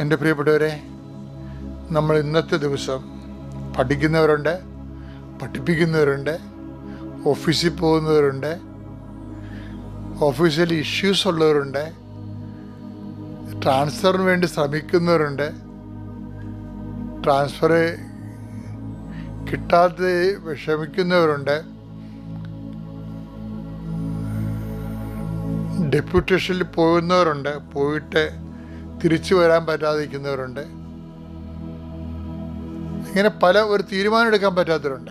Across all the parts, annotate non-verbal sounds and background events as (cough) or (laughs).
എന്റെ പ്രിയപ്പെട്ടവരെ നമ്മൾ ഇന്നത്തെ ദിവസം പഠിക്കുന്നവരുണ്ട് പഠിപ്പിക്കുന്നവരുണ്ട് ഓഫീസിൽ പോകുന്നവരുണ്ട് ഓഫീസിൽ ഇഷ്യൂസ് ഉള്ളവരുണ്ട് ട്രാൻസ്ഫറിന് വേണ്ടി ശ്രമിക്കുന്നവരുണ്ട്. ട്രാൻസ്ഫർ കിട്ടാതെ വിഷമിക്കുന്നവരുണ്ട്. ഡെപ്യൂട്ടേഷനിൽ പോകുന്നവരുണ്ട്. പോയിട്ട് തിരിച്ചു വരാൻ പറ്റാതിരിക്കുന്നവരുണ്ട്. ഇങ്ങനെ പല ഒരു തീരുമാനം എടുക്കാൻ പറ്റാത്തവരുണ്ട്.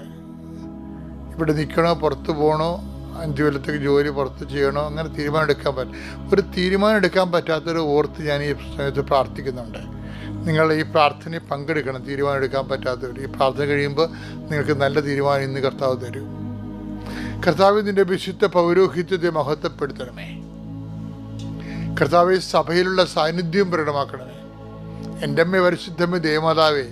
ഇവിടെ നിൽക്കണോ പുറത്ത് പോകണോ അഞ്ച് കൊല്ലത്തേക്ക് ജോലി പുറത്ത് ചെയ്യണോ അങ്ങനെ തീരുമാനം എടുക്കാൻ പറ്റും ഒരു തീരുമാനം എടുക്കാൻ പറ്റാത്തൊരു ഓർത്ത് ഞാൻ ഈ സമയത്ത് പ്രാർത്ഥിക്കുന്നുണ്ട്. നിങ്ങൾ ഈ പ്രാർത്ഥനയിൽ പങ്കെടുക്കണം തീരുമാനം എടുക്കാൻ പറ്റാത്തവർ. ഈ പ്രാർത്ഥന കഴിയുമ്പോൾ നിങ്ങൾക്ക് നല്ല തീരുമാനം ഇന്ന് കർത്താവ് തരും. കർത്താവ് നിന്റെ വിശുദ്ധ പൗരോഹിത്യത്തെ മഹത്വപ്പെടുത്തണമേ. കർത്താവ് സഭയിലുള്ള സാന്നിധ്യം പ്രകടമാക്കണമേ. എന്റെ അമ്മ പരിശുദ്ധമ്മ ദേവമാതാവേ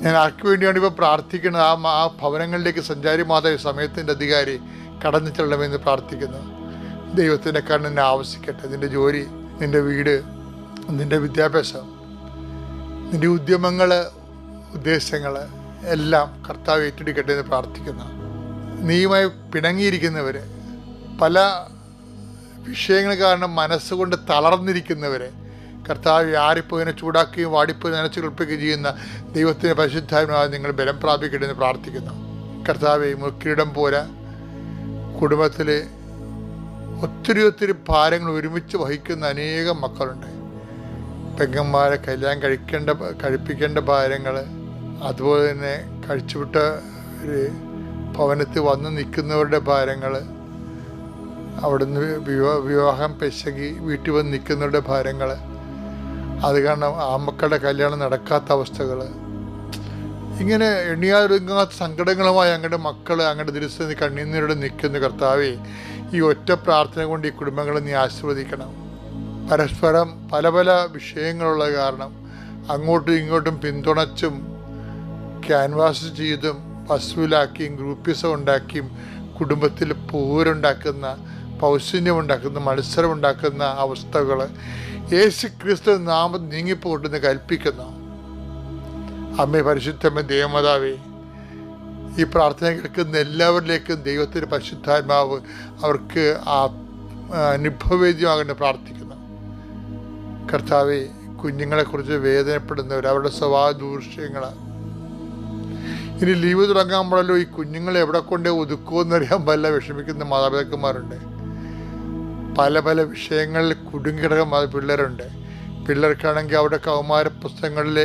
ഞാൻ ആർക്ക് വേണ്ടിയാണ് ഇപ്പോൾ പ്രാർത്ഥിക്കുന്നത്? ആ ആ ഭവനങ്ങളിലേക്ക് സഞ്ചാരി മാതാവ് സമയത്തിന്റെ അധികാരി കടന്നു ചെല്ലണമെന്ന് പ്രാർത്ഥിക്കുന്നു. ദൈവത്തിന്റെ കണ്ണിനെ ആവശ്യിക്കട്ടെ. നിന്റെ ജോലി നിന്റെ വീട് നിന്റെ വിദ്യാഭ്യാസം നിന്റെ ഉദ്യമങ്ങൾ ഉദ്ദേശങ്ങൾ എല്ലാം കർത്താവ് ഏറ്റെടുക്കട്ടെ എന്ന് പ്രാർത്ഥിക്കുന്നു. നീയുമായി പിണങ്ങിയിരിക്കുന്നവർ പല വിഷയങ്ങൾ കാരണം മനസ്സുകൊണ്ട് തളർന്നിരിക്കുന്നവരെ കർത്താവ് ആരിപ്പോയിനെ ചൂടാക്കുകയും വാടിപ്പോയി നനച്ചു കുളിപ്പിക്കുകയും ചെയ്യുന്ന ദൈവത്തിന്റെ പരിശുദ്ധാത്മാവ് നിങ്ങൾ ബലം പ്രാപിക്കട്ടെ എന്ന് പ്രാർത്ഥിക്കുന്നു. കർത്താവ് മുക്കിരിടം പോലെ കുടുംബത്തിൽ ഒത്തിരി ഒത്തിരി ഭാരങ്ങൾ ഒരുമിച്ച് വഹിക്കുന്ന അനേകം മക്കളുണ്ട്. പെങ്ങന്മാരെ കല്യാണം കഴിക്കേണ്ട കഴിപ്പിക്കേണ്ട ഭാരങ്ങൾ അതുപോലെ തന്നെ കഴിച്ചുവിട്ട ഭവനത്തിൽ വന്ന് നിൽക്കുന്നവരുടെ ഭാരങ്ങൾ അവിടുന്ന് വിവാഹ വിവാഹം പെശകി വീട്ടിൽ വന്ന് നിൽക്കുന്നവരുടെ ഭാരങ്ങൾ അത് കാരണം ആ മക്കളുടെ കല്യാണം നടക്കാത്ത അവസ്ഥകൾ ഇങ്ങനെ എണ്ണിയാതൊരുങ്ങാത്ത സങ്കടങ്ങളുമായി അങ്ങയുടെ മക്കൾ അങ്ങയുടെ ദിവസം കണ്ണീന്നീരോട് നിൽക്കുന്ന കർത്താവേ ഈ ഒറ്റ പ്രാർത്ഥന കൊണ്ട് ഈ കുടുംബങ്ങളെ നീ ആശീർവദിക്കണം. പരസ്പരം പല പല വിഷയങ്ങളുള്ള കാരണം അങ്ങോട്ടും ഇങ്ങോട്ടും പിന്തുണച്ചും ക്യാൻവാസ് ചെയ്തും പശുവിലാക്കിയും ഗ്രൂപ്പിസം ഉണ്ടാക്കിയും കുടുംബത്തിൽ പോരുണ്ടാക്കുന്ന പൗശന്യമുണ്ടാക്കുന്ന മത്സരമുണ്ടാക്കുന്ന അവസ്ഥകൾ യേശു ക്രിസ്തു നാമം നീങ്ങിപ്പോട്ടെന്ന് കൽപ്പിക്കുന്നു. അമ്മേ പരിശുദ്ധമ്മ ദേവമാതാവേ ഈ പ്രാർത്ഥന കേൾക്കുന്ന എല്ലാവരിലേക്കും ദൈവത്തിന്റെ പരിശുദ്ധാത്മാവ് അവർക്ക് ആ അനുഭവവേദ്യമാകേണ്ട പ്രാർത്ഥിക്കുന്നു. കർത്താവെ കുഞ്ഞുങ്ങളെക്കുറിച്ച് വേദനപ്പെടുന്നവർ അവരുടെ സ്വഭാവ ദൂഷ്യങ്ങൾ ഇനി ലീവ് തുടങ്ങാൻ ഈ കുഞ്ഞുങ്ങളെ എവിടെ കൊണ്ടേ ഒതുക്കുമെന്നറിയാൻ പല വിഷമിക്കുന്ന മാതാപിതാക്കന്മാരുണ്ട്. പല പല വിഷയങ്ങളിൽ കുടുങ്ങിടകമായ പിള്ളേരുണ്ട്. പിള്ളേർക്കാണെങ്കിൽ അവിടെ കൗമാര പുസ്തകങ്ങളിൽ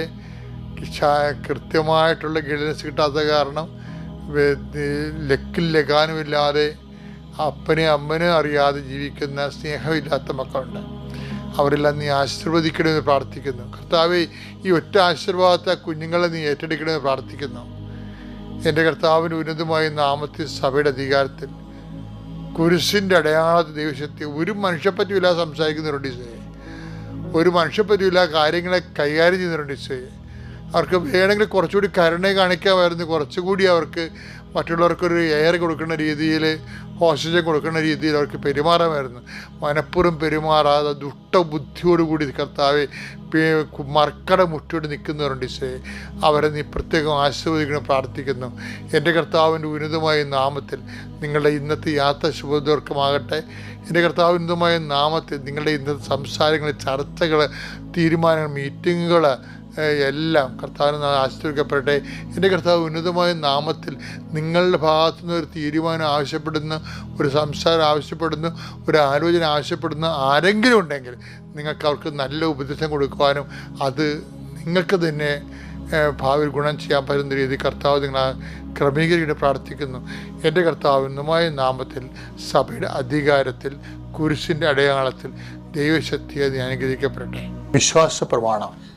കൃത്യമായിട്ടുള്ള ഗൈഡൻസ് കിട്ടാത്ത കാരണം ലക്കിൽ ലഗാനുമില്ലാതെ അപ്പനെ അമ്മനെ അറിയാതെ ജീവിക്കുന്ന സ്നേഹമില്ലാത്ത മക്കളുണ്ട്. അവരെല്ലാം നീ ആശീർവദിക്കണമെന്ന് പ്രാർത്ഥിക്കുന്നു. കർത്താവ് ഈ ഒറ്റ ആശീർവാദത്തെ കുഞ്ഞുങ്ങളെ നീ ഏറ്റെടുക്കണമെന്ന് പ്രാർത്ഥിക്കുന്നു. എന്റെ കർത്താവിന് ഉന്നതമായ നാമത്തിൽ സഭയുടെ അധികാരത്തിൽ കുരിശിന്റെ അടയാളത്തിൽ ദൈവശക്തി. ഒരു മനുഷ്യപ്പറ്റിയില്ല സംസാരിക്കുന്നവരുണ്ട് ഈശോയെ. ഒരു മനുഷ്യപ്പറ്റിയില്ല കാര്യങ്ങളെ കൈകാര്യം ചെയ്യുന്ന ഈശോയെ. അവർക്ക് വേണമെങ്കിൽ കുറച്ചുകൂടി കരുണ കാണിക്കാമായിരുന്നു. കുറച്ചുകൂടി അവർക്ക് മറ്റുള്ളവർക്കൊരു എയർ കൊടുക്കുന്ന രീതിയിൽ ഓക്സിജൻ കൊടുക്കുന്ന രീതിയിൽ അവർക്ക് പെരുമാറാമായിരുന്നു. മനപ്പുറം പെരുമാറാതെ ദുഷ്ടബുദ്ധിയോടുകൂടി കർത്താവ് മർക്കട മുറ്റോട് നിൽക്കുന്നവരുണ്ട് ഈശോയെ അവരെ നീ പ്രത്യേകം ആശീർവദിക്കണം പ്രാർത്ഥിക്കുന്നു. എന്റെ കർത്താവിന്റെ ഉന്നതമായ നാമത്തിൽ നിങ്ങളുടെ ഇന്നത്തെ യാത്ര ശുഭദർക്കമാകട്ടെ. എന്റെ കർത്താവിന്റെ നാമത്തിൽ നിങ്ങളുടെ ഇന്നത്തെ സംസാരങ്ങൾ ചർച്ചകൾ തീരുമാനങ്ങൾ മീറ്റിങ്ങുകൾ എല്ലാം കർത്താവിന് ആശ്രയിക്കപ്പെടട്ടെ എന്റെ കർത്താവ് ഉന്നതമായ നാമത്തിൽ നിങ്ങളുടെ ഭാഗത്തു നിന്ന് ഒരു തീരുമാനം ആവശ്യപ്പെടുന്ന ഒരു സംസാരം ആവശ്യപ്പെടുന്ന ഒരു ആലോചന ആവശ്യപ്പെടുന്ന. ആരെങ്കിലും ഉണ്ടെങ്കിൽ നിങ്ങൾക്ക് അവർക്ക് നല്ല ഉപദേശം കൊടുക്കുവാനും അത് നിങ്ങൾക്ക് തന്നെ ഭാവിയിൽ ഗുണം ചെയ്യാൻ പറ്റുന്ന രീതി കർത്താവ് നിങ്ങളെ ക്രമീകരിക്കാൻ പ്രാർത്ഥിക്കുന്നു. എന്റെ കർത്താവ് ഉന്നതമായ നാമത്തിൽ സഭയുടെ അധികാരത്തിൽ കുരിശിന്റെ അടയാളത്തിൽ ദൈവശക്തിയെ അനുഗ്രഹിക്കപ്പെടട്ടെ വിശ്വാസ പ്രമാണം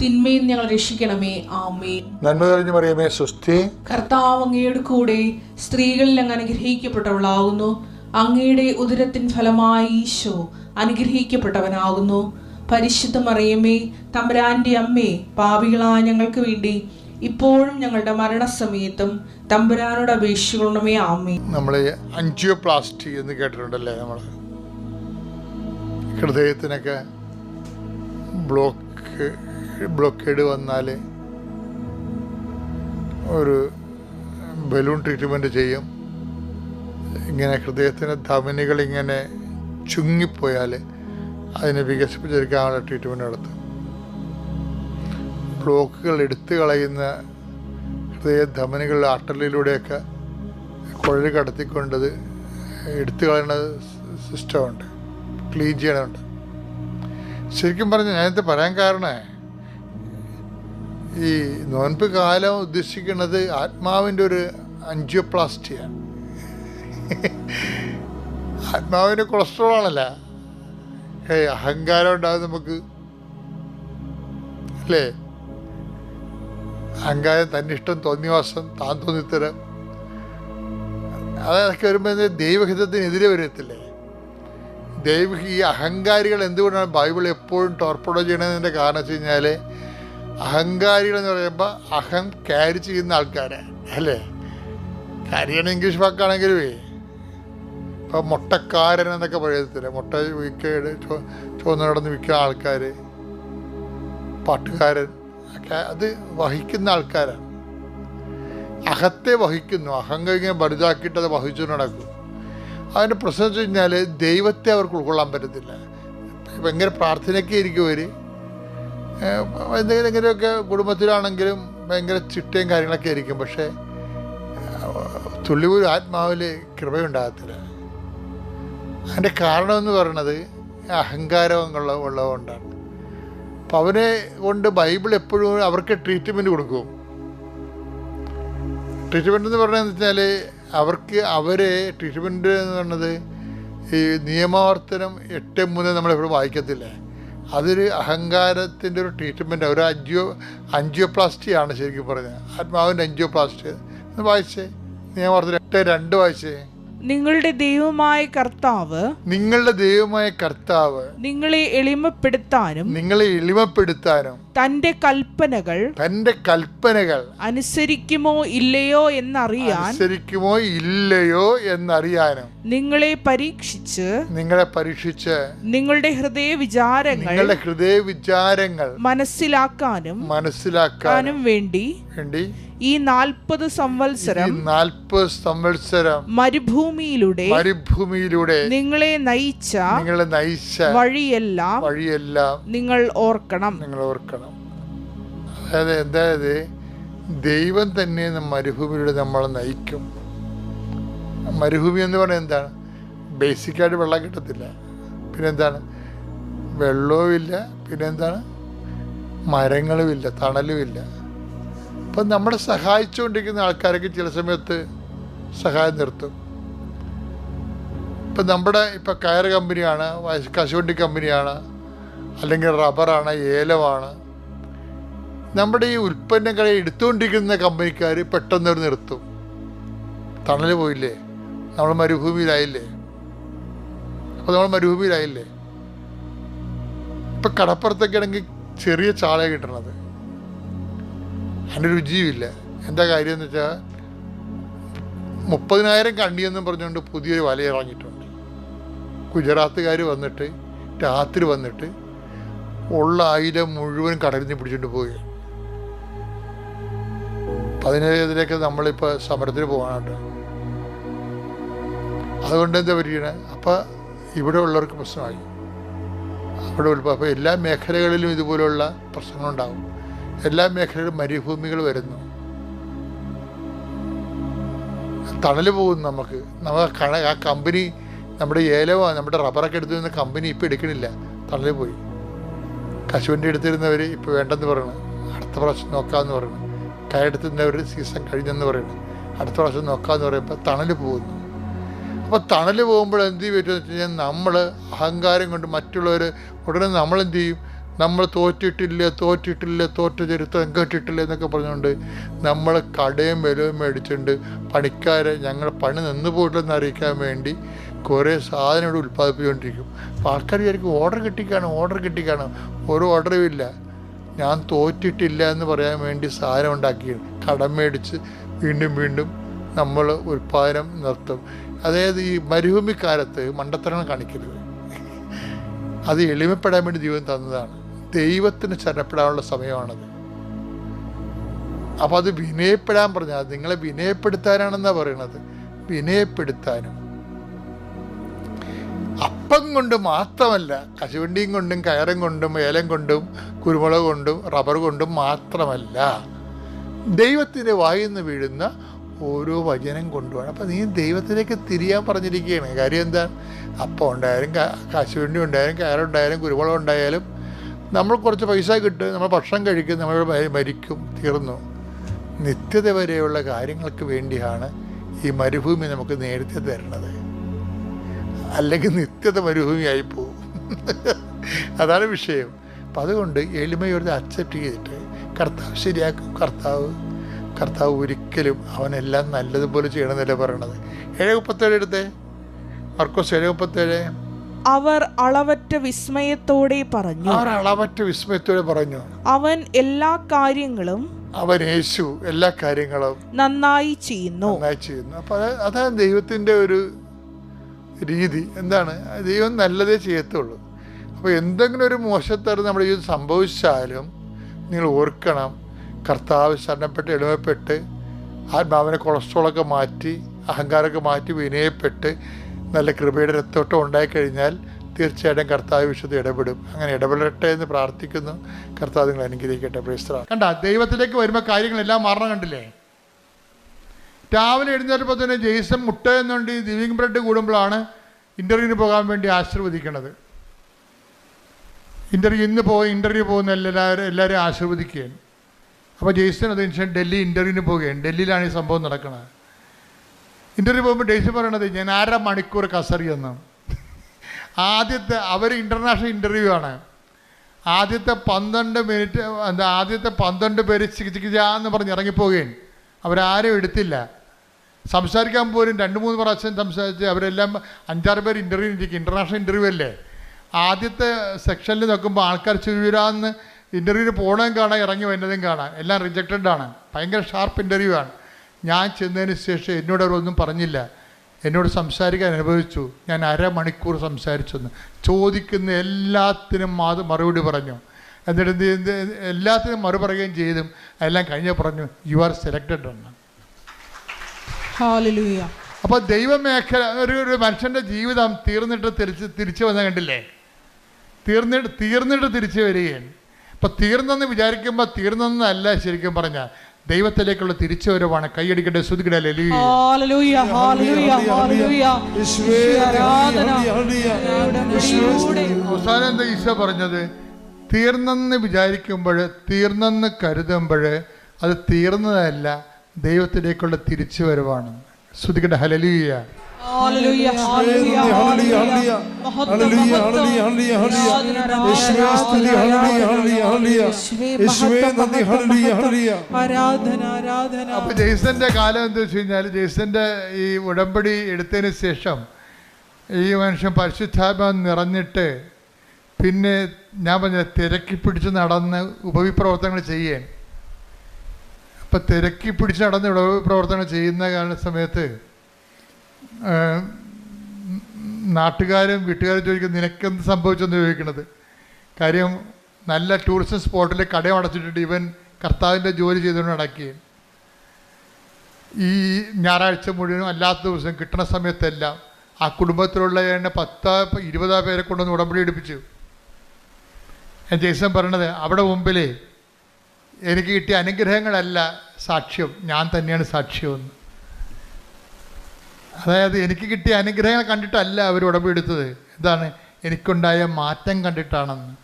തിന്മയിൽ ഞങ്ങൾ രക്ഷിക്കണമേ. ആമേ നന്മ തെളിഞ്ഞു മറിയമേ സുസ്ഥി കർത്താവ് അങ്ങയുടെ കൂടെ സ്ത്രീകളിൽ അങ്ങ് അനുഗ്രഹിക്കപ്പെട്ടവളാകുന്നു അങ്ങയുടെ ഉദരത്തിൻ ഫലമായി ഈശോ അനുഗ്രഹിക്കപ്പെട്ടവനാകുന്നു. പരിശുദ്ധ മറിയമേ തമ്പുരാന്റെ അമ്മേ പാപികളായ ഞങ്ങൾക്ക് വേണ്ടി ഇപ്പോഴും ഞങ്ങളുടെ മരണസമയത്തും തമ്പുരാനോട് അപേക്ഷിക്കണമേ. ആമേ നമ്മൾ അഞ്ചിയോപ്ലാസ്റ്റി എന്ന് കേട്ടിട്ടുണ്ടല്ലേ നമ്മൾ ഹൃദയത്തിനൊക്കെ ബ്ലോക്ക് ബ്ലോക്കേഡ് വന്നാൽ ഒരു ബലൂൺ ട്രീറ്റ്മെന്റ് ചെയ്യും. ഇങ്ങനെ ഹൃദയത്തിന്റെ ധമനികൾ ഇങ്ങനെ ചുങ്ങിപ്പോയാൽ അതിനെ വികസിപ്പിച്ചെടുക്കാനുള്ള ട്രീറ്റ്മെന്റ് നടത്തും. ബ്ലോക്കുകൾ എടുത്തു കളയുന്ന ഹൃദയ ധമനികളുടെ അട്ടലിലൂടെയൊക്കെ കുഴൽ കടത്തിക്കൊണ്ടത് എടുത്തു കളയുന്ന സിസ്റ്റമുണ്ട് ക്ലീൻ ചെയ്യണമുണ്ട്. ശരിക്കും പറഞ്ഞാൽ ഞാനിത് പറയാൻ കാരണമേ ഈ നോൻപ് കാലം ഉദ്ദേശിക്കുന്നത് ആത്മാവിന്റെ ഒരു അഞ്ചിയോപ്ലാസ്റ്റിയാണ്. ആത്മാവിന് കൊളസ്ട്രോൾ ആണല്ല. ഏ അഹങ്കാരം ഉണ്ടാകും നമുക്ക്. അല്ലേ? അഹങ്കാരം തന്നിഷ്ടം തോന്നിവാസം താൻ തോന്നിത്തരം. അതൊക്കെ വരുമ്പോൾ ദൈവഹിതത്തിനെതിരെ വരത്തില്ലേ? ദൈവ ഈ അഹങ്കാരികൾ എന്തുകൊണ്ടാണ് ബൈബിൾ എപ്പോഴും ടോർപ്പഡോ ചെയ്യണതിന്റെ കാരണം വെച്ച് കഴിഞ്ഞാൽ അഹങ്കാരികൾ എന്ന് പറയുമ്പോൾ അഹം ക്യാരി ചെയ്യുന്ന ആൾക്കാരെ അല്ലേ? ക്യാരിയാണ് ഇംഗ്ലീഷ് വാക്കാണെങ്കിലുമേ ഇപ്പം മുട്ടക്കാരൻ എന്നൊക്കെ പറയത്തില്ല മുട്ട വിൽക്ക ചുവന്ന് നടന്ന് വിൽക്കുന്ന ആൾക്കാർ പാട്ടുകാരൻ ഒക്കെ അത് വഹിക്കുന്ന ആൾക്കാരാണ് അഹത്തെ വഹിക്കുന്നു അഹം ഇങ്ങനെ വലുതാക്കിയിട്ട് അത് വഹിച്ചു നടക്കും. അതിന്റെ പ്രശ്നം വെച്ച് കഴിഞ്ഞാൽ ദൈവത്തെ അവർക്ക് ഉൾക്കൊള്ളാൻ പറ്റത്തില്ല. ഭയങ്കര പ്രാർത്ഥനയ്ക്ക് ഇരിക്കും അവർ എന്തെങ്കിലും ഇങ്ങനെയൊക്കെ കുടുംബത്തിലാണെങ്കിലും ഭയങ്കര ചിട്ടയും കാര്യങ്ങളൊക്കെ ആയിരിക്കും. പക്ഷേ തുള്ളിപൂരും ആത്മാവിൽ കൃപയുണ്ടാകത്തില്ല. അതിന്റെ കാരണമെന്ന് പറയുന്നത് അഹങ്കാരമുള്ള ഉള്ളതുകൊണ്ടാണ്. അപ്പം അവനെ കൊണ്ട് ബൈബിൾ എപ്പോഴും അവർക്ക് ട്രീറ്റ്മെന്റ് കൊടുക്കും. ട്രീറ്റ്മെന്റ് എന്ന് പറഞ്ഞതെന്ന് വെച്ചാൽ അവർക്ക് അവരെ ട്രീറ്റ്മെന്റ് എന്ന് പറയുന്നത് ഈ നിയമാവർത്തനം എട്ട് മൂന്ന് നമ്മളെപ്പോഴും വായിക്കത്തില്ലേ. അതൊരു അഹങ്കാരത്തിന്റെ ഒരു ട്രീറ്റ്മെന്റ് ഒരു അഞ്ചിയോ അഞ്ചിയോപ്ലാസ്റ്റിയാണ് ശരിക്കും പറഞ്ഞത്. ആത്മാവിന്റെ അഞ്ചിയോപ്ലാസ്റ്റി വായിച്ചേ. പറഞ്ഞു എട്ട് രണ്ട് വായിച്ചേ. നിങ്ങളുടെ ദൈവമായ കർത്താവ് നിങ്ങളുടെ ദൈവമായ കർത്താവ് നിങ്ങളെ എളിമപ്പെടുത്താനും നിങ്ങളെ എളിമപ്പെടുത്താനും തന്റെ കൽപ്പനകൾ തന്റെ കൽപ്പനകൾ അനുസരിക്കുമോ ഇല്ലയോ എന്നറിയാൻ അനുസരിക്കുമോ ഇല്ലയോ എന്നറിയാനും നിങ്ങളെ പരീക്ഷിച്ച് നിങ്ങളെ പരീക്ഷിച്ച് നിങ്ങളുടെ ഹൃദയ വിചാരങ്ങൾ നിങ്ങളുടെ ഹൃദയ വിചാരങ്ങൾ മനസ്സിലാക്കാനും മനസ്സിലാക്കാനും വേണ്ടി വേണ്ടി ഈ നാൽപ്പത് സംവത്സരം നാൽപ്പത് സംവത്സരം മരുഭൂമിയിലൂടെ മരുഭൂമിയിലൂടെ നിങ്ങളെ നയിച്ച നിങ്ങളെ നയിച്ച വഴിയെല്ലാം വഴിയെല്ലാം നിങ്ങൾ ഓർക്കണം. നിങ്ങൾ ഓർക്കണം. അതായത് എന്തായത്? ദൈവം തന്നെ മരുഭൂമിയിലൂടെ നമ്മളെ നയിക്കും. മരുഭൂമി എന്ന് പറഞ്ഞാൽ എന്താണ്? ബേസിക്കായിട്ട് വെള്ളം കിട്ടത്തില്ല. പിന്നെന്താണ്? വെള്ളവുമില്ല. പിന്നെന്താണ്? മരങ്ങളുമില്ല. തണലുമില്ല. അപ്പം നമ്മളെ സഹായിച്ചുകൊണ്ടിരിക്കുന്ന ആൾക്കാരൊക്കെ ചില സമയത്ത് സഹായം നിർത്തും. ഇപ്പം നമ്മുടെ ഇപ്പം കയർ കമ്പനിയാണ് കശുവണ്ടി കമ്പനിയാണ് അല്ലെങ്കിൽ റബ്ബറാണ് ഏലമാണ്. നമ്മുടെ ഈ ഉൽപ്പന്നങ്ങളെ എടുത്തുകൊണ്ടിരിക്കുന്ന കമ്പനിക്കാർ പെട്ടെന്ന് ഒരു നിർത്തും. തണൽ പോയില്ലേ? നമ്മൾ മരുഭൂമിയിലായില്ലേ? അപ്പോൾ നമ്മൾ മരുഭൂമിയിലായില്ലേ? ഇപ്പം കടപ്പുറത്തൊക്കെ ആണെങ്കിൽ ചെറിയ ചാള കിട്ടണത്. അതിന് രുചിയുമില്ല. എന്താ കാര്യം എന്ന് വെച്ചാൽ മുപ്പതിനായിരം കണ്ണിയെന്നും പറഞ്ഞുകൊണ്ട് പുതിയൊരു വല ഇറങ്ങിയിട്ടുണ്ട്. ഗുജറാത്തുകാർ വന്നിട്ട് രാത്രി വന്നിട്ട് ഉള്ള അയില മുഴുവൻ കടലിൽ നിന്ന് പിടിച്ചിട്ട് പോവുകയാണ്. പതിനേഴിലേക്ക് നമ്മളിപ്പോൾ സമരത്തിന് പോകാനുണ്ട് അതുകൊണ്ട് എന്താ പറ്റിയത് അപ്പോൾ ഇവിടെ ഉള്ളവർക്ക് പ്രശ്നമായി. അവിടെ അപ്പോൾ എല്ലാ മേഖലകളിലും ഇതുപോലുള്ള പ്രശ്നങ്ങളുണ്ടാകും എല്ലാ മേഖലയിലും മരുഭൂമികൾ വരുന്നു. തണൽ പോകുന്നു നമുക്ക്. നമുക്ക് കണ ആ കമ്പനി നമ്മുടെ ഏലവോ നമ്മുടെ റബ്ബറൊക്കെ എടുത്തു നിന്ന കമ്പനി ഇപ്പോൾ എടുക്കണില്ല. തണൽ പോയി. കശുവണ്ടി എടുത്തിരുന്നവർ ഇപ്പോൾ വേണ്ടെന്ന് പറയണം. അടുത്ത പ്രാവശ്യം നോക്കാമെന്ന് പറയണം. കയറെടുത്തിരുന്നവർ സീസൺ കഴിഞ്ഞെന്ന് പറയണം. അടുത്ത പ്രാവശ്യം നോക്കാമെന്ന് പറയുമ്പോൾ തണൽ പോകുന്നു. അപ്പോൾ തണൽ പോകുമ്പോൾ എന്ത് ചെയ്യും പറ്റുമെന്ന് വെച്ച് കഴിഞ്ഞാൽ നമ്മൾ അഹങ്കാരം കൊണ്ട് മറ്റുള്ളവർ ഉടനെ നമ്മൾ എന്ത് ചെയ്യും? നമ്മൾ തോറ്റിട്ടില്ല തോറ്റിട്ടില്ല തോറ്റ ചരിത്രം കേട്ടിട്ടില്ല എന്നൊക്കെ പറഞ്ഞുകൊണ്ട് നമ്മൾ കടയും വിലയും മേടിച്ചുകൊണ്ട് പണിക്കാരെ ഞങ്ങൾ പണി നിന്ന് പോയിട്ടില്ലെന്ന് അറിയിക്കാൻ വേണ്ടി കുറേ സാധനം ഇവിടെ ഉൽപ്പാദിപ്പിച്ചുകൊണ്ടിരിക്കും. അപ്പോൾ ആൾക്കാർ വിചാരിക്കും ഓർഡർ കിട്ടിക്കാണോ? ഓർഡർ കിട്ടിക്കാണോ? ഒരു ഓർഡറും ഇല്ല. ഞാൻ തോറ്റിട്ടില്ല എന്ന് പറയാൻ വേണ്ടി സാധനം ഉണ്ടാക്കി കടം മേടിച്ച് വീണ്ടും വീണ്ടും നമ്മൾ ഉൽപ്പാദനം നിർത്തും. അതായത് ഈ മരുഭൂമിക്കാലത്ത് മണ്ടത്തരം കാണിക്കരുത്. അത് എളിമപ്പെടാൻ വേണ്ടി ദൈവം തന്നതാണ്. ദൈവത്തിന് ശരണപ്പെടാനുള്ള സമയമാണത്. അപ്പോൾ അത് വിനയപ്പെടാൻ പറഞ്ഞാൽ നിങ്ങളെ വിനയപ്പെടുത്താനാണെന്നാണ് പറയണത്. വിനയപ്പെടുത്താനും. അപ്പം കൊണ്ട് മാത്രമല്ല കശുവണ്ടിയും കൊണ്ടും കയറും കൊണ്ടും ഏലം കൊണ്ടും കുരുമുളക് കൊണ്ടും റബ്ബർ കൊണ്ടും മാത്രമല്ല ദൈവത്തിന്റെ വായിൽ നിന്ന് വീഴുന്ന ഓരോ വചനം കൊണ്ടുപോകണം അപ്പം നീ ദൈവത്തിലേക്ക് തിരിയാൻ പറഞ്ഞിരിക്കുകയാണ്. കാര്യം എന്താ? അപ്പം ഉണ്ടായാലും കശുവണ്ടി ഉണ്ടായാലും കയറുണ്ടായാലും കുരുമുളക് ഉണ്ടായാലും നമ്മൾ കുറച്ച് പൈസ കിട്ടും നമ്മൾ ഭക്ഷണം കഴിക്കും നമ്മൾ മരിക്കും തീർന്നു. നിത്യത വരെയുള്ള കാര്യങ്ങൾക്ക് വേണ്ടിയാണ് ഈ മരുഭൂമി നമുക്ക് നേരത്തെ തരുന്നത് അല്ലെങ്കിൽ നിത്യത മരുഭൂമിയായി പോകും (laughs) അതാണ് വിഷയം. അപ്പം അതുകൊണ്ട് എളിമയോട് അക്സെപ്റ്റ് ചെയ്തിട്ട് കർത്താവ് ശരിയാക്കും. കർത്താവ് കർത്താവ് ഒരിക്കലും അവനെല്ലാം നല്ലതുപോലെ ചെയ്യണമെന്നല്ലേ പറയണത്. ഏഴ് മുപ്പത്തേഴ് എടുത്തേ? മർക്കോസ് ഏഴ് മുപ്പത്തേഴ്. അവർ അളവറ്റ വിസ്മയത്തോടെ പറഞ്ഞു. അവർ അളവറ്റ വിസ്മയത്തോടെ പറഞ്ഞു. അവൻ എല്ലാ കാര്യങ്ങളും അവൻ യേശു എല്ലാ കാര്യങ്ങളും നന്നായി ചെയ്യുന്നു. നന്നായി ചെയ്യുന്നു. അപ്പൊ അത് അതാണ് ദൈവത്തിന്റെ ഒരു രീതി. എന്താണ്? ദൈവം നല്ലതേ ചെയ്യത്തുള്ളൂ. അപ്പോൾ എന്തെങ്കിലും ഒരു മോശത്തരം നമ്മുടെ ജീവിതം സംഭവിച്ചാലും നിങ്ങൾ ഓർക്കണം കർത്താവ് ശരണപ്പെട്ട് എളിമപ്പെട്ട് ആത്മാവിനെ കൊളസ്ട്രോളൊക്കെ മാറ്റി അഹങ്കാരമൊക്കെ മാറ്റി വിനയപ്പെട്ട് നല്ല കൃപയുടെ രത്തോട്ടം ഉണ്ടായിക്കഴിഞ്ഞാൽ തീർച്ചയായിട്ടും കർത്താവ് വിശുദ്ധ ഇടപെടും. അങ്ങനെ ഇടപെടട്ടെ എന്ന് പ്രാർത്ഥിക്കുന്നു. കർത്താവ് നിങ്ങൾ അനുഗ്രഹിക്കട്ടെ. പ്രേസ്ത്ര കണ്ട ദൈവത്തിലേക്ക് വരുമ്പോൾ കാര്യങ്ങളെല്ലാം മാറണം കണ്ടില്ലേ? രാവിലെ എഴുന്നേറ്റപ്പോൾ തന്നെ ജെയ്സൺ മുട്ട എന്നുണ്ട് ഈ ലിവിങ് ബ്രെഡ് കൂടുമ്പോഴാണ് ഇന്റർവ്യൂവിന് പോകാൻ വേണ്ടി ആശീർവദിക്കണത്. ഇന്റർവ്യൂ ഇന്ന് പോയി ഇന്റർവ്യൂ പോകുന്ന എല്ലാവരും എല്ലാവരും ആശീർവദിക്കുകയാണ്. അപ്പോൾ ജെയ്സൺ അതിനുശേഷം ഡൽഹി ഇന്റർവ്യൂവിന് പോവുകയാണ്. ഡൽഹിയിലാണ് ഈ സംഭവം നടക്കുന്നത് ഇന്റർവ്യൂ പോകുമ്പോൾ ഡേസി പറയണത് ഞാൻ അര മണിക്കൂർ കസറി എന്നാണ് ആദ്യത്തെ അവർ ഇന്റർനാഷണൽ ഇന്റർവ്യൂ ആണ്. ആദ്യത്തെ പന്ത്രണ്ട് മിനിറ്റ് എന്താ ആദ്യത്തെ പന്ത്രണ്ട് പേര് ചികിത്സിക്കാന്ന് പറഞ്ഞ് ഇറങ്ങിപ്പോവുകയും അവരാരും എടുത്തില്ല. സംസാരിക്കാൻ പോലും രണ്ട് മൂന്ന് പ്രാവശ്യം സംസാരിച്ച് അവരെല്ലാം അഞ്ചാറ് പേര് ഇന്റർവ്യൂ ഇരിക്കും. ഇന്റർനാഷണൽ ഇന്റർവ്യൂ അല്ലേ? ആദ്യത്തെ സെക്ഷനിൽ നോക്കുമ്പോൾ ആൾക്കാർ ചുരുരാന്ന് ഇന്റർവ്യൂവിന് പോകണതും കാണാം ഇറങ്ങി വരുന്നതും കാണാം. എല്ലാം റിജക്റ്റഡ് ആണ്. ഭയങ്കര ഷാർപ്പ് ഇന്റർവ്യൂ ആണ്. ഞാൻ ചെന്നതിന് ശേഷം എന്നോട് അവരൊന്നും പറഞ്ഞില്ല. എന്നോട് സംസാരിക്കാൻ അനുഭവിച്ചു. ഞാൻ അരമണിക്കൂർ സംസാരിച്ചെന്ന്. ചോദിക്കുന്ന എല്ലാത്തിനും അത് മറുപടി പറഞ്ഞു. എന്നിട്ട് എന്ത് എന്ത് എല്ലാത്തിനും മറു പറയുകയും ചെയ്തും. എല്ലാം കഴിഞ്ഞ പറഞ്ഞു യു ആർ സെലക്റ്റഡ് എന്ന്. അപ്പോൾ ദൈവമേഖല ഒരു ഒരു മനുഷ്യന്റെ ജീവിതം തീർന്നിട്ട് തിരിച്ച് തിരിച്ചു വന്ന കണ്ടില്ലേ? തീർന്നിട്ട് തീർന്നിട്ട് തിരിച്ചു വരികയാണ്. അപ്പോൾ തീർന്നെന്ന് വിചാരിക്കുമ്പോൾ തീർന്നെന്നല്ല ശരിക്കും പറഞ്ഞാൽ ദൈവത്തിലേക്കുള്ള തിരിച്ചുവരവാണ്. കൈയടിക്കട്ടെ ശ്രുതിക്കട്ടെ അവസാനം എന്താ ഈശോ പറഞ്ഞത്? തീർന്നെന്ന് വിചാരിക്കുമ്പോൾ തീർന്നെന്ന് കരുതുമ്പോൾ അത് തീർന്നതല്ല ദൈവത്തിലേക്കുള്ള തിരിച്ചുവരവാണ്. ശ്രുതിക്കട്ടെ hallelujah hallelujah hallelujah hallelujah, hallelujah, hallelujah, hallelujah, hallelujah. ആരാധന, യേശുവേ, ഹല്ലേലൂയ, ഹല്ലേലൂയ, ഹല്ലേലൂയ. യേശുവേ, യേശുവേ, മഹത്വം, നന്ദി, മഹത്വം, ഹല്ലേലൂയ, ഹല്ലേലൂയ. ആരാധന ആരാധന അപ്പൊ ജെയ്സന്റെ കാലം എന്താ വെച്ച് കഴിഞ്ഞാൽ ജെയ്സന്റെ ഈ ഉടമ്പടി എടുത്തതിന് ശേഷം ഈ മനുഷ്യൻ പരിശുദ്ധാത്മാവ് നിറഞ്ഞിട്ട് പിന്നെ ഞാൻ പറഞ്ഞ തിരക്കി പിടിച്ച് നടന്ന് ഉപവിപ്രവർത്തനങ്ങൾ ചെയ്യാൻ. അപ്പം തിരക്കി പിടിച്ച് നടന്ന് ഉപവിപ്രവർത്തനങ്ങൾ ചെയ്യുന്ന കാല സമയത്ത് നാട്ടുകാരും വീട്ടുകാരും ചോദിക്കും നിനക്കെന്ത് സംഭവിച്ചെന്ന് ചോദിക്കുന്നത് കാര്യം നല്ല ടൂറിസ്റ്റ് സ്പോട്ടിൽ കടയും അടച്ചിട്ടുണ്ട്. ഇവൻ കർത്താവിന്റെ ജോലി ചെയ്തുകൊണ്ട് അടക്കുകയും ഈ ഞായറാഴ്ച മുഴുവനും അല്ലാത്ത ദിവസം കിട്ടണ സമയത്തെല്ലാം ആ കുടുംബത്തിലുള്ള എന്നെ പത്ത് ഇരുപതാ പേരെ കൊണ്ടൊന്ന് ഉടമ്പടി എടുപ്പിച്ചു. ഞാൻ ജയ്സൻ പറയണത് അവിടെ മുമ്പിലേ എനിക്ക് കിട്ടിയ അനുഗ്രഹങ്ങളല്ല സാക്ഷ്യം. ഞാൻ തന്നെയാണ് സാക്ഷ്യമെന്ന് അതായത് എനിക്ക് കിട്ടിയ അനുഗ്രഹങ്ങൾ കണ്ടിട്ടല്ല അവർ ഉടമ്പെടുത്തത്. ഇതാണ് എനിക്കുണ്ടായ മാറ്റം കണ്ടിട്ടാണെന്ന്.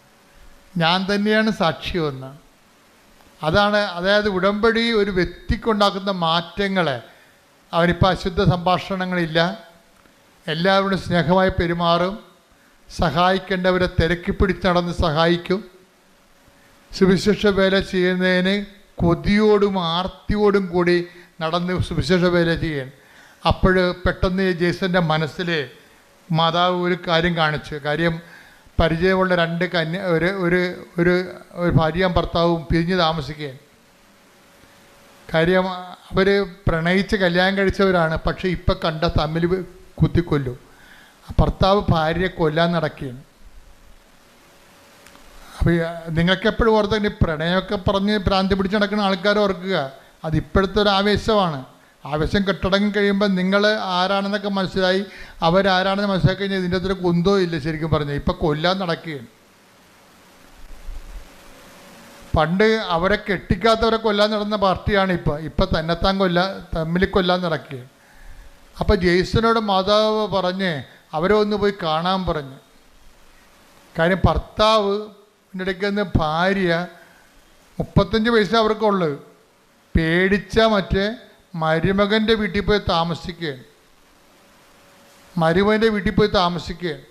ഞാൻ തന്നെയാണ് സാക്ഷ്യമെന്ന് അതാണ് അതായത് ഉടമ്പടി ഒരു വ്യക്തിക്കുണ്ടാക്കുന്ന മാറ്റങ്ങളെ. അവനിപ്പോൾ അശുദ്ധ സംഭാഷണങ്ങളില്ല. എല്ലാവരും സ്നേഹമായി പെരുമാറും. സഹായിക്കേണ്ടവരെ തിരക്കി പിടിച്ച് നടന്ന് സഹായിക്കും. സുവിശേഷ വേല ചെയ്യുന്നതിന് കൊതിയോടും ആർത്തിയോടും കൂടി നടന്ന് സുവിശേഷ വേല ചെയ്യാൻ അപ്പോൾ പെട്ടെന്ന് ജേസന്റെ മനസ്സിൽ മാതാവ് ഒരു കാര്യം കാണിച്ചു. കാര്യം പരിചയമുള്ള രണ്ട് കന്യ ഒരു ഒരു ഒരു ഒരു ഭാര്യയും ഭർത്താവും പിരിഞ്ഞ് താമസിക്കുകയാണ്. കാര്യം അവർ പ്രണയിച്ച് കല്യാണം കഴിച്ചവരാണ്. പക്ഷേ ഇപ്പം കണ്ട തമ്മിൽ കുത്തിക്കൊല്ലും. ഭർത്താവ് ഭാര്യയെ കൊല്ലാൻ നടക്കുകയാണ്. അപ്പോൾ നിങ്ങൾക്കെപ്പോഴും ഓർത്തെങ്കിൽ ഓർത്ത പ്രണയമൊക്കെ പറഞ്ഞ് ഭ്രാന്തി പിടിച്ച് നടക്കുന്ന ആൾക്കാർ ഓർക്കുക. അത് ഇപ്പോഴത്തെ ഒരു ആവേശമാണ്. ആവേശം കെട്ടടങ്ങി കഴിയുമ്പോൾ നിങ്ങൾ ആരാണെന്നൊക്കെ മനസ്സിലായി അവരാരാണെന്ന് മനസ്സിലാക്കി കഴിഞ്ഞാൽ ഇതിന്റെ അത്ര കുന്തോ ഇല്ല ശരിക്കും പറഞ്ഞു ഇപ്പം കൊല്ലാൻ നടക്കുകയാണ്. പണ്ട് അവരെ കെട്ടിക്കാത്തവരെ കൊല്ലാൻ നടന്ന പാർട്ടിയാണ് ഇപ്പം. ഇപ്പം തന്നെത്താൻ കൊല്ല തമ്മിൽ കൊല്ലാൻ നടക്കുകയാണ്. അപ്പം ജെയ്സനോട് മാതാവ് പറഞ്ഞ് അവരെ ഒന്ന് പോയി കാണാൻ പറഞ്ഞു. കാര്യം ഭർത്താവ് ഇടയ്ക്ക് നിന്ന് ഭാര്യ മുപ്പത്തഞ്ച് വയസ്സേ അവർക്കുള്ളു. പേടിച്ച മറ്റേ മരുമകന്റെ വീട്ടിൽ പോയി താമസിക്കുകയാണ്. മരുമകന്റെ വീട്ടിൽ പോയി താമസിക്കുകയാണ്.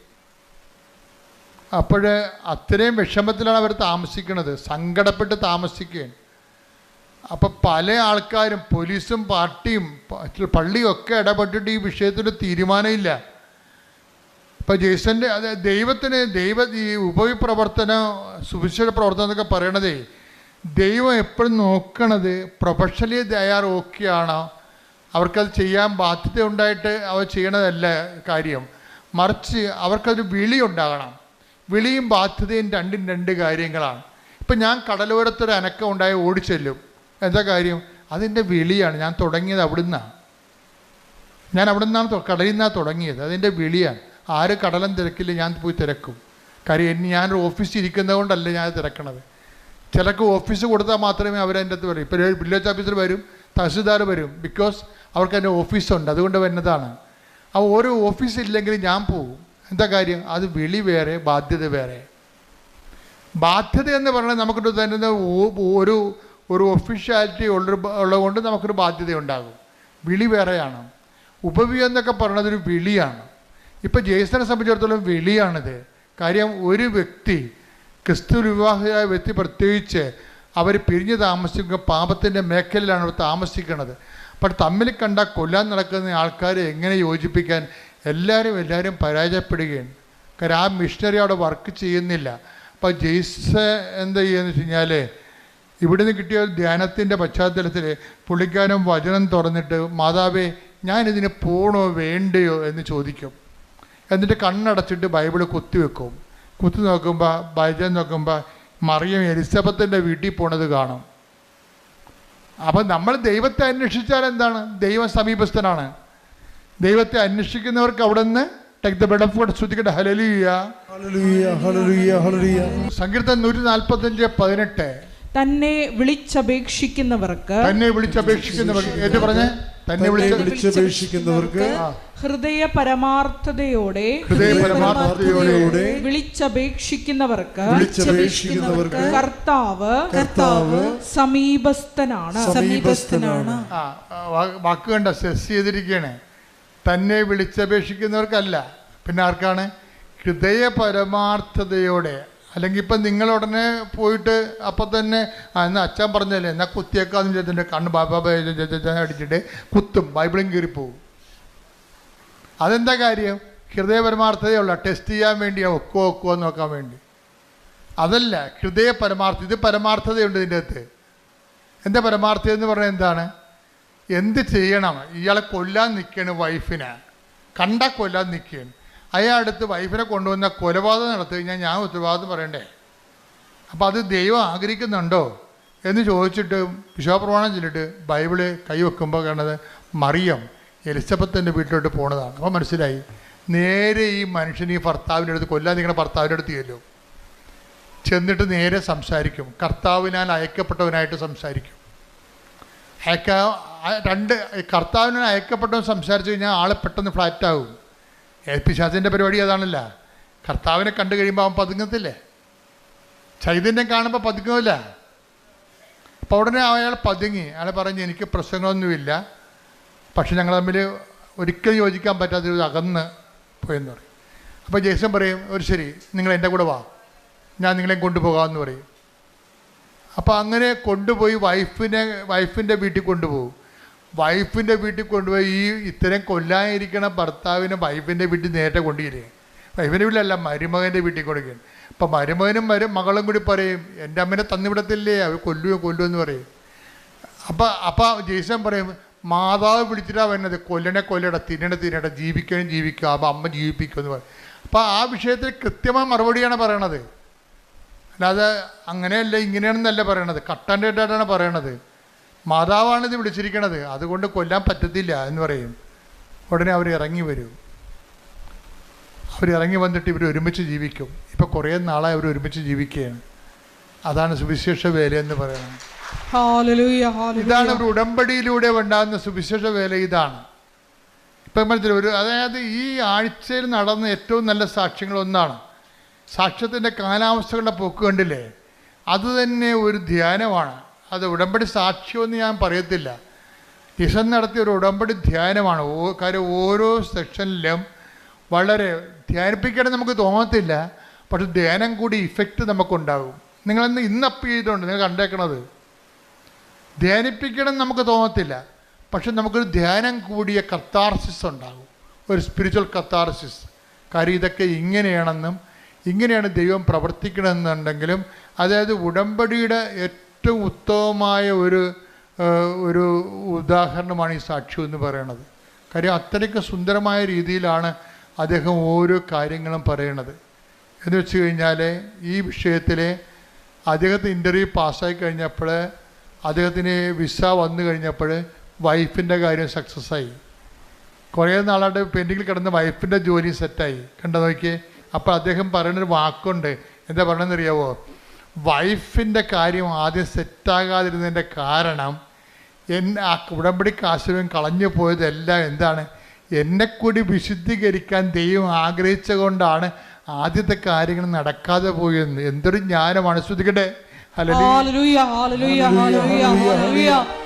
അപ്പോൾ അത്രയും വിഷമത്തിലാണ് അവർ താമസിക്കുന്നത്. സങ്കടപ്പെട്ട് താമസിക്കുകയാണ്. അപ്പം പല ആൾക്കാരും പോലീസും പാർട്ടിയും പള്ളിയും ഒക്കെ ഇടപെട്ടിട്ട് ഈ വിഷയത്തിൽ തീരുമാനമില്ല. ഇപ്പം ജേസന്റെ അത് ദൈവത്തിന് ദൈവ ഈ ഉപവിപ്രവർത്തനം സുവിശേഷ പ്രവർത്തനം എന്നൊക്കെ പറയണതേ ദൈവം എപ്പോഴും നോക്കണത് പ്രൊഫഷണലി തയ്യാർ ഓക്കെയാണ് അവർക്കത് ചെയ്യാൻ ബാധ്യത ഉണ്ടായിട്ട് അവർ ചെയ്യണതല്ല കാര്യം. മറിച്ച് അവർക്കൊരു വിളി ഉണ്ടാകണം വിളിയും ബാധ്യതയും രണ്ടും രണ്ട് കാര്യങ്ങളാണ്. ഇപ്പം ഞാൻ കടലോരത്തൊരു അനക്കം ഉണ്ടായി ഓടിച്ചെല്ലും. എന്താ കാര്യം? അതിന്റെ വിളിയാണ്. ഞാൻ തുടങ്ങിയത് അവിടുന്നാണ് ഞാൻ അവിടെ നിന്നാണ് കടലിൽ നിന്നാണ് തുടങ്ങിയത്. അതിന്റെ വിളിയാണ്. ആര് കടലം തിരക്കില്ല ഞാൻ പോയി തിരക്കും. കാര്യം എന്നെ ഞാനൊരു ഓഫീസിൽ ഇരിക്കുന്നത് കൊണ്ടല്ല ഞാൻ തിരക്കണത്. ചിലർക്ക് ഓഫീസ് കൊടുത്താൽ മാത്രമേ അവരതിന്റെ അടുത്ത് വരും. ഇപ്പോൾ വില്ലേജ് ഓഫീസർ വരും തഹസിൽദാർ വരും ബിക്കോസ് അവർക്ക് അതിന്റെ ഓഫീസുണ്ട് അതുകൊണ്ട് വരുന്നതാണ് ആ ഓരോ ഓഫീസ് ഇല്ലെങ്കിൽ ഞാൻ പോകും എന്താ കാര്യം? അത് വിളി വേറെ ബാധ്യത വേറെ. ബാധ്യത എന്ന് പറഞ്ഞാൽ നമുക്കൊരു തന്നെ ഒരു ഒരു ഒഫീഷ്യാലിറ്റി ഉള്ള ഉള്ളതുകൊണ്ട് നമുക്കൊരു ബാധ്യത ഉണ്ടാകും. വിളി വേറെയാണ്. ഉപവി എന്നൊക്കെ പറയുന്നത് ഒരു വിളിയാണ്. ഇപ്പം ജേസനെ സംബന്ധിച്ചിടത്തോളം വിളിയാണിത്. കാര്യം ഒരു വ്യക്തി ക്രിസ്തു വിവാഹിയായ വ്യക്തി പ്രത്യേകിച്ച് അവർ പിരിഞ്ഞ് താമസിക്കുക പാപത്തിന്റെ മേഖലയിലാണ് അവർ താമസിക്കുന്നത്. അപ്പോൾ തമ്മിൽ കണ്ട കൊല്ലാൻ നടക്കുന്ന ആൾക്കാരെ എങ്ങനെ യോജിപ്പിക്കാൻ എല്ലാവരും എല്ലാവരും പരാജയപ്പെടുകയാണ്. കാരണം ആ മിഷണറി അവിടെ വർക്ക് ചെയ്യുന്നില്ല. അപ്പോൾ ജെയ്സ് എന്താ ചെയ്യുന്നത് വെച്ച് കഴിഞ്ഞാൽ ഇവിടുന്ന് കിട്ടിയ ധ്യാനത്തിന്റെ പശ്ചാത്തലത്തിൽ പുള്ളിക്കാരൻ വചനം തുറന്നിട്ട് മാതാവേ ഞാനിതിന് പോണോ വേണ്ടയോ? എന്ന് ചോദിക്കും. എന്നിട്ട് കണ്ണടച്ചിട്ട് ബൈബിൾ കുത്തിവെക്കും. കുത്തി നോക്കുമ്പോൾ ബൈബിൾ നോക്കുമ്പോൾ മറിയം എലിസബത്തിന്റെ വീട്ടിൽ പോണത് കാണും. അപ്പം നമ്മൾ ദൈവത്തെ അന്വേഷിച്ചാൽ എന്താണ്? ദൈവം സമീപസ്ഥനാണ്. ദൈവത്തെ അന്വേഷിക്കുന്നവർക്ക് അവിടെ നിന്ന് take the bed of God ശ്രുതിക്കട്ടെ ഹലലിയ ഹല്ലേലൂയ ഹല്ലേലൂയ ഹല്ലേലൂയ സങ്കീർത്തൻ നൂറ്റി നാൽപ്പത്തഞ്ച് പതിനെട്ട്. തന്നെ വിളിച്ചപേക്ഷിക്കുന്നവർക്ക് തന്നെ വിളിച്ചപേക്ഷിക്കുന്നവർക്ക് ഏറ്റു പറഞ്ഞേ? തന്നെ വിളിച്ചപേക്ഷിക്കുന്നവർക്ക് ഹൃദയ പരമാർത്ഥതയോടെ ഹൃദയ പരമാർത്ഥതയോടെ വിളിച്ചപേക്ഷിക്കുന്നവർക്ക് വിളിച്ചപേക്ഷിക്കുന്നവർക്ക് കർത്താവ് കർത്താവ് സമീപസ്ഥനാണ്. സമീപസ്ഥനാണ്. ആ വാക്ക് കണ്ട സെസ് ചെയ്തിരിക്കുകയാണ് തന്നെ വിളിച്ചപേക്ഷിക്കുന്നവർക്കല്ല. പിന്നെ ആർക്കാണ്? ഹൃദയ പരമാർത്ഥതയോടെ അല്ലെങ്കിൽ ഇപ്പം നിങ്ങളുടനെ പോയിട്ട് അപ്പം തന്നെ എന്നാൽ അച്ഛൻ പറഞ്ഞല്ലേ എന്നാൽ കുത്തിയേക്കാന്ന് ചോദിച്ചിട്ട് കണ്ണ് ബാബാ അടിച്ചിട്ട് കുത്തും ബൈബിളും കീറിപ്പോവും. അതെന്താ കാര്യം? ഹൃദയ പരമാർത്ഥതയുള്ള ടെസ്റ്റ് ചെയ്യാൻ വേണ്ടിയാണ് ഒക്കോ ഒക്കോ നോക്കാൻ വേണ്ടി. അതല്ല ഹൃദയ പരമാർത്ഥ ഇത് പരമാർത്ഥതയുണ്ട് ഇതിന്റെ അകത്ത്. എന്റെ പരമാർത്ഥത എന്ന് പറഞ്ഞാൽ എന്താണ്? എന്ത് ചെയ്യണം? ഇയാളെ കൊല്ലാൻ നിൽക്കുകയാണ് വൈഫിനെ. കണ്ട കൊല്ലാൻ നിൽക്കുകയാണ്. അയാൾ അടുത്ത് വൈഫിനെ കൊണ്ടുവന്ന കൊലപാതകം നടത്തി കഴിഞ്ഞാൽ ഞാൻ ഉത്തരവാദിത്വം പറയണ്ടേ? അപ്പോൾ അത് ദൈവം ആഗ്രഹിക്കുന്നുണ്ടോ? എന്ന് ചോദിച്ചിട്ട് വിശ്വപ്രമാണം ചൊല്ലിട്ട് ബൈബിൾ കൈവെക്കുമ്പോൾ കാണുന്നത് മറിയം എലിസബത്തിന്റെ വീട്ടിലോട്ട് പോണതാണ്. അപ്പോൾ മനസ്സിലായി? നേരെ ഈ മനുഷ്യൻ ഈ ഭർത്താവിന്റെ അടുത്ത് കൊല്ലാൻ നിങ്ങളുടെ ഭർത്താവിന്റെ അടുത്ത് ചെല്ലും. ചെന്നിട്ട് നേരെ സംസാരിക്കും. കർത്താവിനാൽ അയക്കപ്പെട്ടവനായിട്ട് സംസാരിക്കും. അയക്ക രണ്ട് കർത്താവിനാൽ അയക്കപ്പെട്ടവൻ സംസാരിച്ചു കഴിഞ്ഞാൽ ആളെ പെട്ടെന്ന് ഫ്ലാറ്റ് ആവും. പിശാചിന്റെ പരിപാടി അതാണല്ല. കർത്താവിനെ കണ്ടു കഴിയുമ്പോൾ അവൻ പതുങ്ങത്തില്ലേ? ചൈതന്യം കാണുമ്പോൾ പതുങ്ങില്ല അപ്പോൾ ഉടനെ അയാൾ പതുങ്ങി. അയാൾ പറഞ്ഞ് എനിക്ക് പ്രശ്നങ്ങളൊന്നുമില്ല. പക്ഷെ ഞങ്ങൾ തമ്മിൽ ഒരിക്കലും യോജിക്കാൻ പറ്റാത്ത ഒരു അകന്ന് പോയെന്ന് പറയും. അപ്പോൾ ജേസൺ പറയും ഒരു ശരി നിങ്ങൾ എന്റെ കൂടെ വാ. ഞാൻ നിങ്ങളെ കൊണ്ടുപോകാമെന്ന് പറയും. അപ്പോൾ അങ്ങനെ കൊണ്ടുപോയി വൈഫിനെ വൈഫിന്റെ വീട്ടിൽ കൊണ്ടുപോകും. വൈഫിന്റെ വീട്ടിൽ കൊണ്ടുപോയി ഈ ഇത്തരം കൊല്ലാനിരിക്കണ ഭർത്താവിനെ വൈഫിന്റെ വീട്ടിൽ നേരത്തെ കൊണ്ടുവരിക വൈഫിന്റെ വീട്ടിലല്ല മരുമകന്റെ വീട്ടിൽ കൊടുക്കുകയാണ് അപ്പം മരുമകനും മരു മകളും കൂടി പറയും എന്റെ അമ്മനെ തന്നിവിടത്തില്ലേ? അവർ കൊല്ലുവോ കൊല്ലു എന്ന് പറയും. അപ്പം അപ്പം ജയ്സൻ പറയും മാതാവ് വിളിച്ചിട്ടാ വരുന്നത് കൊല്ലണെ കൊല്ലട തിന്നണ തിന്നട ജീവിക്കണം ജീവിക്കുക അപ്പം അമ്മ ജീവിപ്പിക്കുമെന്ന് പറയും. അപ്പം ആ വിഷയത്തിൽ കൃത്യമായ മറുപടിയാണ് പറയണത്. അല്ലാതെ അങ്ങനെയല്ല ഇങ്ങനെയാണെന്നല്ല പറയണത്. കട്ടന്റെ ആയിട്ടാണ് പറയണത്. മാതാവാണ് ഇത് വിളിച്ചിരിക്കണത്. അതുകൊണ്ട് കൊല്ലാൻ പറ്റത്തില്ല എന്ന് പറയും. ഉടനെ അവർ ഇറങ്ങി വരും. അവർ ഇറങ്ങി വന്നിട്ട് ഇവർ ഒരുമിച്ച് ജീവിക്കും. ഇപ്പോൾ കുറേ നാളായി അവർ ഒരുമിച്ച് ജീവിക്കുകയാണ്. അതാണ് സുവിശേഷ വേല എന്ന് പറയുന്നത്. ഇതാണ് ഒരു ഉടമ്പടിയിലൂടെ ഉണ്ടാകുന്ന സുവിശേഷ വേല ഇതാണ്. ഇപ്പം മനസ്സിലായി ഒരു അതായത് ഈ ആഴ്ചയിൽ നടന്ന ഏറ്റവും നല്ല സാക്ഷ്യങ്ങൾ ഒന്നാണ്. സാക്ഷ്യത്തിന്റെ കാലാവസ്ഥകളുടെ പോക്ക് കണ്ടില്ലേ? അത് തന്നെ ഒരു ധ്യാനമാണ്. അത് ഉടമ്പടി സാക്ഷ്യമെന്ന് ഞാൻ പറയത്തില്ല. ഇസം നടത്തിയ ഒരു ഉടമ്പടി ധ്യാനമാണ്. ഓ കാര്യം ഓരോ സെക്ഷനിലും വളരെ ധ്യാനിപ്പിക്കണം നമുക്ക് തോന്നത്തില്ല. പക്ഷെ ധ്യാനം കൂടി ഇഫക്റ്റ് നമുക്കുണ്ടാകും. നിങ്ങളിന്ന് ഇന്ന് അപ്പ് ചെയ്തുകൊണ്ട് നിങ്ങൾ കണ്ടേക്കണത്. ധ്യാനിപ്പിക്കണം നമുക്ക് തോന്നത്തില്ല. പക്ഷെ നമുക്കൊരു ധ്യാനം കൂടിയ കത്താർസിസ് ഉണ്ടാകും. ഒരു സ്പിരിച്വൽ കത്താർസിസ് കാര്യം ഇതൊക്കെ ഇങ്ങനെയാണെന്നും ഇങ്ങനെയാണ് ദൈവം പ്രവർത്തിക്കണമെന്നുണ്ടെങ്കിലും അതായത് ഉടമ്പടിയുടെ ഏറ്റവും ഉത്തമമായ ഒരു ഒരു ഉദാഹരണമാണ് ഈ സാക്ഷി എന്ന് പറയണത്. കാര്യം അത്രയ്ക്ക് സുന്ദരമായ രീതിയിലാണ് അദ്ദേഹം ഓരോ കാര്യങ്ങളും പറയണത്. എന്ന് വെച്ച് കഴിഞ്ഞാൽ ഈ വിഷയത്തിൽ അദ്ദേഹത്തിന് ഇന്റർവ്യൂ പാസ്സായി കഴിഞ്ഞപ്പോൾ അദ്ദേഹത്തിന് വിസ വന്നു കഴിഞ്ഞപ്പോൾ വൈഫിന്റെ കാര്യം സക്സസ് ആയി. കുറേ നാളായിട്ട് പെൻഡിങ്ങിൽ കിടന്ന വൈഫിന്റെ ജോലി സെറ്റായി കണ്ടോ നോക്കിയേ? അപ്പോൾ അദ്ദേഹം പറയുന്നൊരു വാക്കുണ്ട്. എന്താ പറയണമെന്നറിയാവോ വൈഫിന്റെ കാര്യം ആദ്യം സെറ്റാകാതിരുന്നതിന്റെ കാരണം എന്നെ ആ ഉടമ്പടി കാശുരം കളഞ്ഞു പോയതെല്ലാം എന്താണ്? എന്നെ കൂടി വിശുദ്ധീകരിക്കാൻ ദൈവം ആഗ്രഹിച്ച കൊണ്ടാണ് ആദ്യത്തെ കാര്യങ്ങൾ നടക്കാതെ പോയെന്ന് എന്തൊരു ജ്ഞാനമാണ്. അനുസ്വദിക്കട്ടെ അല്ലെങ്കിൽ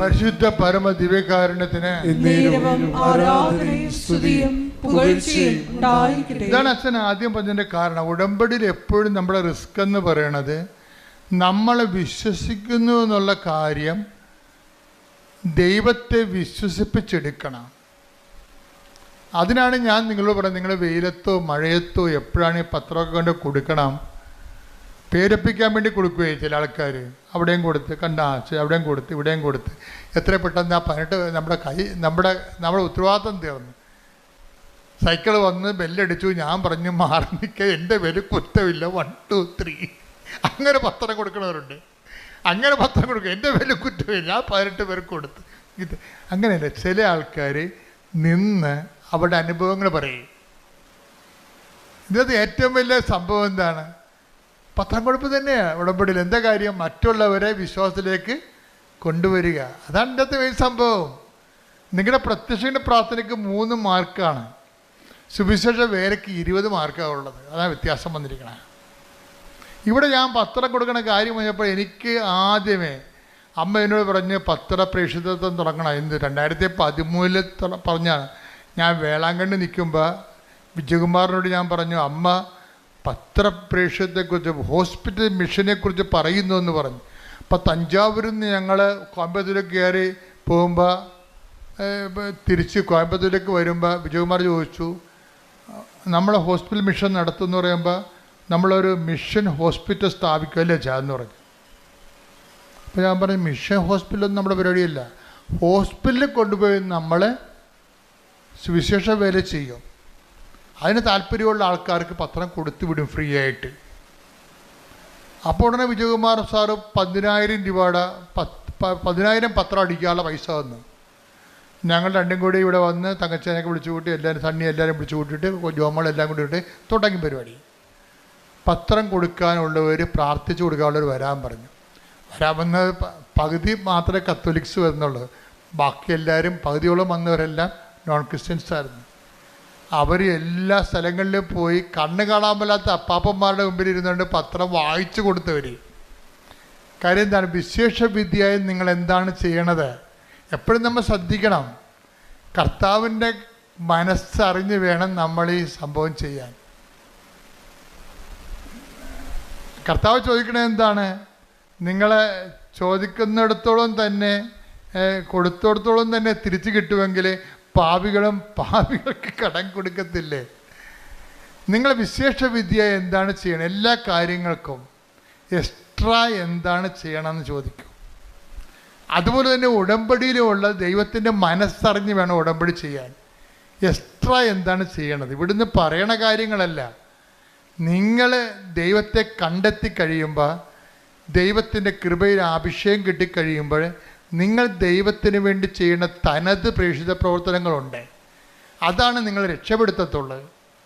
പരിശുദ്ധ പരമ ദിവ്യകാരുണ്യത്തിന് ആരാധനയും സ്തുതിയും പുകഴ്ചയും ഉണ്ടായിരിക്കട്ടെ. ഇതാണ് അച്ഛൻ ആദ്യം പറഞ്ഞതിന്റെ കാരണം. ഉടമ്പടിയിൽ എപ്പോഴും നമ്മുടെ റിസ്ക് എന്ന് പറയണത് നമ്മളെ വിശ്വസിക്കുന്നു എന്നുള്ള കാര്യം ദൈവത്തെ വിശ്വസിപ്പിച്ചെടുക്കണം. അതിനാണ് ഞാൻ നിങ്ങളോട് പറയുന്നത് നിങ്ങൾ വെയിലത്തോ മഴയത്തോ എപ്പോഴാണ് ഈ പത്രമൊക്കെ കൊണ്ട് കൊടുക്കണം? പേരപ്പിക്കാൻ വേണ്ടി കൊടുക്കുകയെ ചില ആൾക്കാർ അവിടെയും കൊടുത്ത് കണ്ട അവിടെയും കൊടുത്ത് ഇവിടെയും കൊടുത്ത്. എത്ര പെട്ടെന്ന് ആ പതിനെട്ട് നമ്മുടെ കൈ നമ്മുടെ നമ്മുടെ ഉത്തരവാദിത്തം തീർന്നു. സൈക്കിൾ വന്ന് ബെല്ലടിച്ചു ഞാൻ പറഞ്ഞു മാറി നിൽക്കുക എന്റെ പേര് കുറ്റമില്ല. വൺ ടു ത്രീ അങ്ങനെ പത്രം കൊടുക്കുന്നവരുണ്ട് അങ്ങനെ പത്രം കൊടുക്കുക എന്റെ പേര് കുറ്റമില്ല. ഞാൻ പതിനെട്ട് പേർക്ക് കൊടുത്ത്. ഇത് അങ്ങനെയല്ല. ചില ആൾക്കാർ നിന്ന് അവരുടെ അനുഭവങ്ങൾ പറയും. ഇന്നത്തെ ഏറ്റവും വലിയ സംഭവം എന്താണ്? പത്താം കൊടുപ്പ് തന്നെയാണ് ഉടമ്പടിയിൽ എന്താ കാര്യം? മറ്റുള്ളവരെ വിശ്വാസത്തിലേക്ക് കൊണ്ടുവരിക. അതാണ് ഇന്നത്തെ വലിയ സംഭവം. നിങ്ങളുടെ പ്രത്യക്ഷയുടെ പ്രാർത്ഥനയ്ക്ക് മൂന്ന് മാർക്കാണ്. സുവിശേഷ വേലയ്ക്ക് ഇരുപത് മാർക്കാണ് ഉള്ളത്. അതാണ് വ്യത്യാസം വന്നിരിക്കുന്നത് ഇവിടെ ഞാൻ പത്രം കൊടുക്കണ കാര്യം പറഞ്ഞപ്പോൾ എനിക്ക് ആദ്യമേ അമ്മ എന്നോട് പറഞ്ഞ് പത്ര പ്രേക്ഷിതത്വം തുടങ്ങണം. എന്ത്? രണ്ടായിരത്തി പതിമൂന്നിൽ പറഞ്ഞാണ്. ഞാൻ വേളാങ്കണ്ണി നിൽക്കുമ്പോൾ വിജയകുമാറിനോട് ഞാൻ പറഞ്ഞു അമ്മ പത്രപ്രേക്ഷത്തെക്കുറിച്ച് ഹോസ്പിറ്റൽ മിഷനെക്കുറിച്ച് പറയുന്നു എന്ന് പറഞ്ഞു. അപ്പം തഞ്ചാവൂരിൽ നിന്ന് ഞങ്ങൾ കോയമ്പത്തൂരിലേക്ക് കയറി പോകുമ്പോൾ തിരിച്ച് കോയമ്പത്തൂരിലേക്ക് വരുമ്പോൾ വിജയകുമാർ ചോദിച്ചു നമ്മൾ ഹോസ്പിറ്റൽ മിഷൻ നടത്തുമെന്ന് പറയുമ്പോൾ നമ്മളൊരു മിഷൻ ഹോസ്പിറ്റൽ സ്ഥാപിക്കുമല്ലേ ചാന്ന് പറഞ്ഞു. അപ്പോൾ ഞാൻ പറഞ്ഞു മിഷൻ ഹോസ്പിറ്റലൊന്നും നമ്മുടെ പരിപാടിയല്ല. ഹോസ്പിറ്റലിൽ കൊണ്ടുപോയി നമ്മളെ സുവിശേഷ വേല ചെയ്യും. അതിന് താല്പര്യമുള്ള ആൾക്കാർക്ക് പത്രം കൊടുത്തു വിടും ഫ്രീ ആയിട്ട്. അപ്പോൾ ഉടനെ വിജയകുമാർ സാറ് പതിനായിരം രൂപയുടെ പത്ത് പതിനായിരം പത്രം അടിക്കാനുള്ള പൈസ തന്നു. ഞങ്ങൾ രണ്ടും കൂടി ഇവിടെ വന്ന് തങ്കച്ചേനൊക്കെ വിളിച്ചു കൂട്ടി എല്ലാവരും സണ്ണി എല്ലാവരും വിളിച്ചു കൂട്ടിയിട്ട് ജോമളെല്ലാം കൂടി ഇട്ട് തുടങ്ങി പരിപാടി. പത്രം കൊടുക്കാനുള്ളവർ പ്രാർത്ഥിച്ചു കൊടുക്കാനുള്ളവർ വരാൻ പറഞ്ഞു. വരാമെന്ന് പകുതി മാത്രമേ കത്തോലിക്സ് വരുന്നുള്ളൂ. ബാക്കി എല്ലാവരും പകുതിയോളം വന്നവരെല്ലാം നോൺ ക്രിസ്ത്യൻസ് ആയിരുന്നു. അവർ എല്ലാ സ്ഥലങ്ങളിലും പോയി കണ്ണ് കാണാൻ പറ്റാത്ത അപ്പാപ്പന്മാരുടെ മുമ്പിൽ ഇരുന്നുകൊണ്ട് പത്രം വായിച്ചു കൊടുത്തവർ കാര്യം എന്താണ്? വിശേഷ വിദ്യയായി നിങ്ങൾ എന്താണ് ചെയ്യണത്? എപ്പോഴും നമ്മൾ ശ്രദ്ധിക്കണം. കർത്താവിന്റെ മനസ്സറിഞ്ഞ് വേണം നമ്മൾ ഈ സംഭവം ചെയ്യാൻ. കർത്താവ് ചോദിക്കണത് എന്താണ്? നിങ്ങളെ ചോദിക്കുന്നിടത്തോളം തന്നെ കൊടുത്തോടത്തോളം തന്നെ തിരിച്ചു കിട്ടുമെങ്കിൽ പാവികളും പാപികൾക്ക് കടം കൊടുക്കത്തില്ലേ? നിങ്ങൾ വിശേഷ വിദ്യ എന്താണ് ചെയ്യണം? എല്ലാ കാര്യങ്ങൾക്കും എക്സ്ട്രാ എന്താണ് ചെയ്യണമെന്ന് ചോദിക്കും. അതുപോലെ തന്നെ ഉടമ്പടിയിലുള്ള ദൈവത്തിന്റെ മനസ്സറിഞ്ഞ് വേണം ഉടമ്പടി ചെയ്യാൻ. എക്സ്ട്രാ എന്താണ് ചെയ്യണത്? ഇവിടുന്ന് പറയണ കാര്യങ്ങളല്ല. നിങ്ങൾ ദൈവത്തെ കണ്ടെത്തി കഴിയുമ്പോൾ ദൈവത്തിന്റെ കൃപയിൽ അഭിഷേകം കിട്ടിക്കഴിയുമ്പോൾ നിങ്ങൾ ദൈവത്തിന് വേണ്ടി ചെയ്യുന്ന തനത് പ്രേക്ഷിത പ്രവർത്തനങ്ങളുണ്ട്. അതാണ് നിങ്ങൾ രക്ഷപ്പെടുത്തത്തുള്ളത്.